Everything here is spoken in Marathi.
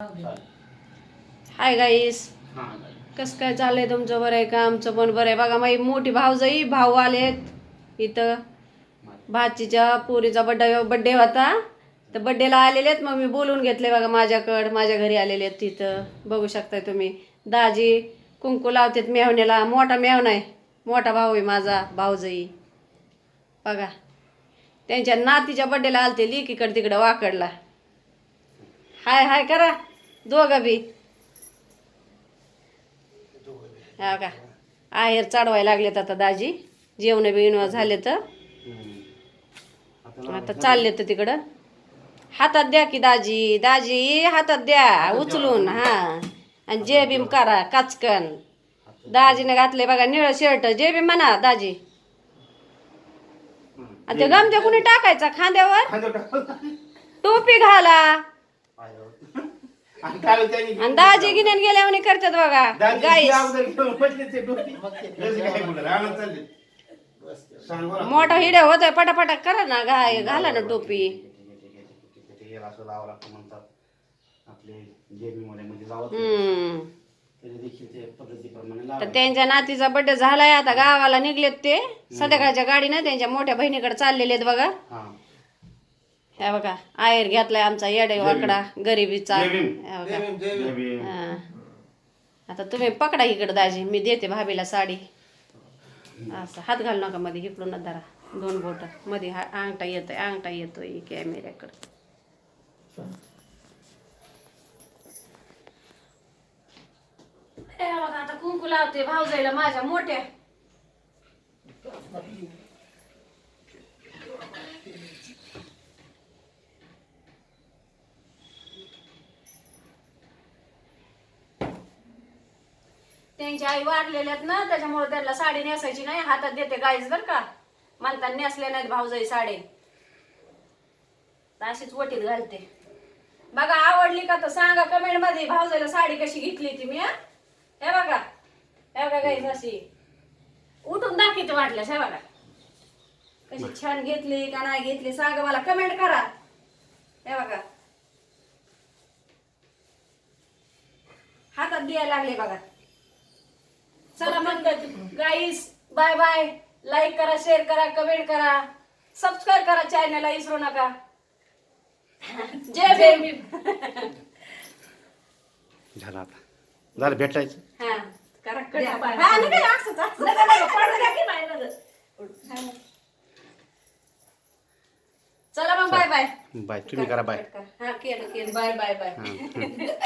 हाय गाईस कसं काय चाललंय तुमचं? बरं आहे का? आमचं पण बरं आहे. बघा माझी मोठी भाऊजाई भाऊ आलेत इथं. भाचीच्या पोरीचा बड्डे बड्डे होता. तर बड्डेला आलेले आहेत. मग मी बोलून घेतले बघा माझ्याकडं माझ्या घरी आलेले आहेत तिथं. बघू शकताय तुम्ही. दाजी कुंकू लावतात मेवण्याला मोठा मेवणा आहे. मोठा भाऊ आहे माझा भाऊजाई बघा. त्यांच्या नातीच्या बड्डेला आलते लिकीकडे तिकडं वाकडला. हाय हाय करा. दोघं बी. हा का? आहेर चढवायला लागलेत आता दाजी. जेवण बिवणं झाले तर आता चालले तर तिकडं. हातात द्या की दाजी. दाजी हातात द्या. उचलून हा. आणि जे बी करा काचकन. दाजीने घातले बघा निळ शर्ट जे बी म्हणा दाजी. आणि ते गमते कुणी टाकायचा खांद्यावर? टोपी घाला. आणि काय होतं त्यांनी- आणि दाजी गिन्यान गेल्यावर करतात बघा दाजी गाईस ती अगोदर घेऊन बसले ते डोकी. जसे काय बोलले, रानात चालले. सांग बरं. मोठा हिडे होतोय पटापटा करा ना गाय घाला ना टोपी ते याला असं लावावं लागतं म्हणतात आपले जेबीमध्ये म्हणजे लावत हम्म तरी देखील ते पद्धतीप्रमाणे तर लावायचं. त्यांच्या नातीचा बड्डे झालाय आता गावाला निघलेत ते संध्याकाळच्या गाडीनं त्यांच्या मोठ्या बहिणीकडे चाललेले आहेत बघा हा. ह्या बघा आयर घेतलाय आमचा येडे वाकडा गरिबीचा. ह्या बघा. हा. आता तुम्ही पकडा इकडे दाजी. मी देते भाभीला साडी. असं हात घालू नका मध्ये इकडून धरा. दोन बोट. मध्ये हा अंगठा येतोय अंगठा येतोय कॅमेऱ्याकडे हे बघा आता कुंकू लावते भाऊजाईला माझ्या मोठ्या. त्यांची आई वारलेल्यात आहेत ना त्याच्यामुळे त्यांना साडी नेसायची नाही हातात देते गाईच बर का. म्हणतात नेसले नाहीत भाऊजाई साडी. अशीच वटीत घालते. बघा आवडली का तर सांगा कमेंटमध्ये भाऊजाईला साडी कशी घेतली ती मी हे? बघा. हे बघा गाईज अशी. उठून दाखवते वाटल्यास हे बघा. कशी छान घेतली का नाही घेतली सांगा मला कमेंट करा. हे बघा. हातात द्यायला लागले बघा. चला मग गाईस बाय बाय लाईक करा शेअर करा कमेंट करा. सबस्क्राईब करा चॅनलला विसरू नका. जय भीम. झालं आता. झालं भेटायचं? हा. करा करा. हा, नका ना, असंच, असंच. नका, नका, पडू द्या की नाही, नका. चला मग बाय बाय बाय तुम्ही करा बाय हा केलं केलं. बाय बाय बाय हा.